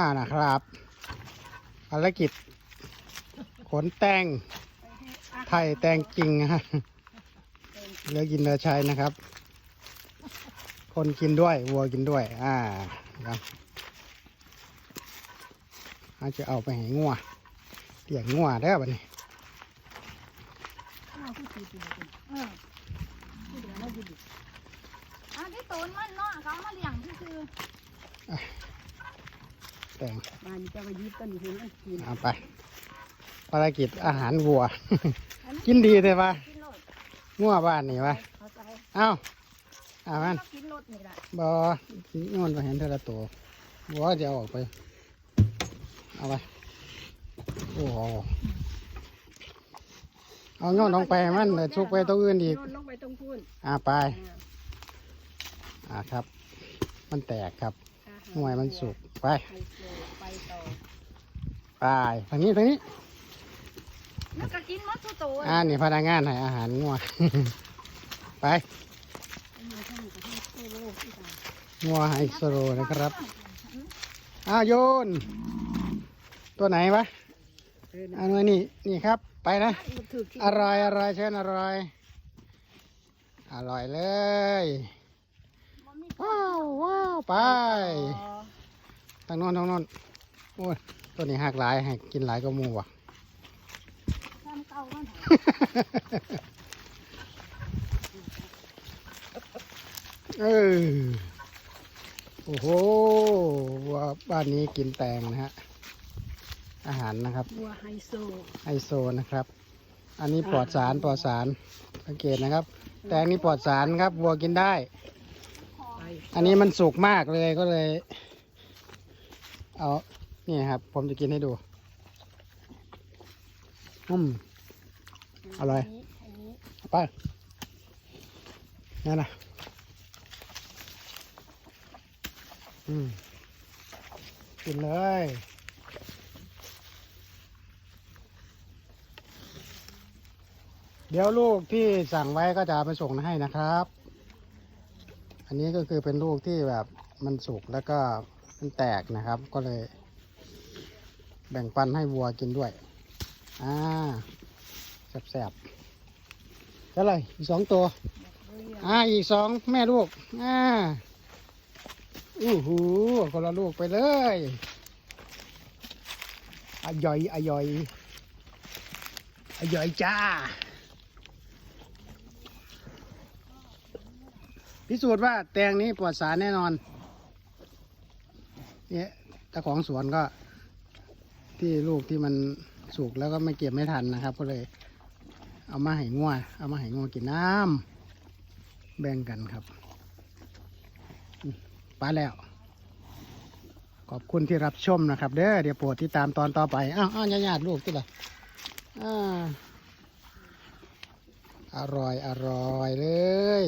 านะครับภารกิจ ขนแตงไทยแตงจริงฮะเหลือกินเหลือใช้นะครับ คนกินด้วย วัวกินด้วย อ่าครับอาจจะเอาไปให้งัวเลี้ยงงัวได้อบัดนี้เอาผู้สีตัวเป็นเออผู้เดียวเราอยู่ดิอันที่ตูนมันเนาะเขาเอามาเลี้ยงที่คือ แตงบ้านนี้จะไปยิบต้นเห็นมันกินเอาไปภารกิจอาหารวัวอันนี้กินดีเลยปะกินโลดงัวบ้านนี่ปะเขาใส่เอ้าเอามันเรากินโลดนี่แหละบอโยนไปเห็นเท่าละตัวบัวจะเอาออกไป เอาไป โอ้โหเอาโยนลงไปให้มันเดี๋ยวชุกไปตัวอื่นอีกโยนลงไปตรงพูนอ่าไปอ่าอ่าครับ มันแตกครับอาา หน่วยมันสุกไปไปโซ่ไปต่อไปทางนี้ทางนี้แล้วก็กินหมดทุกตัวอ่านี่พนักงานให้อาหารงัวไปเอามาท่านกับท่านโซ่โลกที่ตายงัวไฮโซโรนะครับอ้าวโยน ตัวไหนวะเออนะอันนี้นี่นี่ครับไปนะมันถือที่อร่อยอร่อยเชิญอร่อยอร่อยเลย มันมี ว้าวว้าว ไปอ๋อทางโน้นทางโน้นโอ้ยตัวนี้หักหลายให้กินหลายก็มูว่ะทำเก่ามันเออโอ้โหว่าบ้านนี้กินแตงนะฮะ อาหารนะครับบัวไฮโซไฮโซนะครับ อันนี้ปลอดสารปลอดสารสังเกตนะครับ แตงนี่ปลอดสารครับวัวกินได้ไป อันนี้มันสุกมากเลยก็เลย เอานี่ครับ ผมจะกินให้ดูอืมอร่อยไปนั่นนะอืมกินเลยเดี๋ยวลูกที่สั่งไว้ก็จะไปส่งให้นะครับ อันนี้ก็คือเป็นลูกที่แบบมันสุกแล้วก็มันแตกนะครับ ก็เลย แบ่งปันให้วัวกินด้วย อ่าแสบๆเท่าไรอีกสองตัว อ่าอีกสองแม่ลูก อ่าอู้หูคนละลูกไปเลยอย่อยอย่อยอย่อยจ้า พิสูจน์ว่าแตงนี้ปลอดสารแน่นอน เนี่ยเจ้าของสวนก็ ที่ลูกที่มันสุกแล้วก็ไม่เก็บไม่ทันนะครับ ก็เลย เอามาให้งัวเอามาให้งัวกินน้ำแบ่งกันครับไปแล้ว ขอบคุณที่รับชมนะครับ เด้อเดี๋ยวโปรดที่ตามตอนต่อไป อ้าวอ้าวญาติๆลูกที่ละอ่าอร่อย อร่อยเลย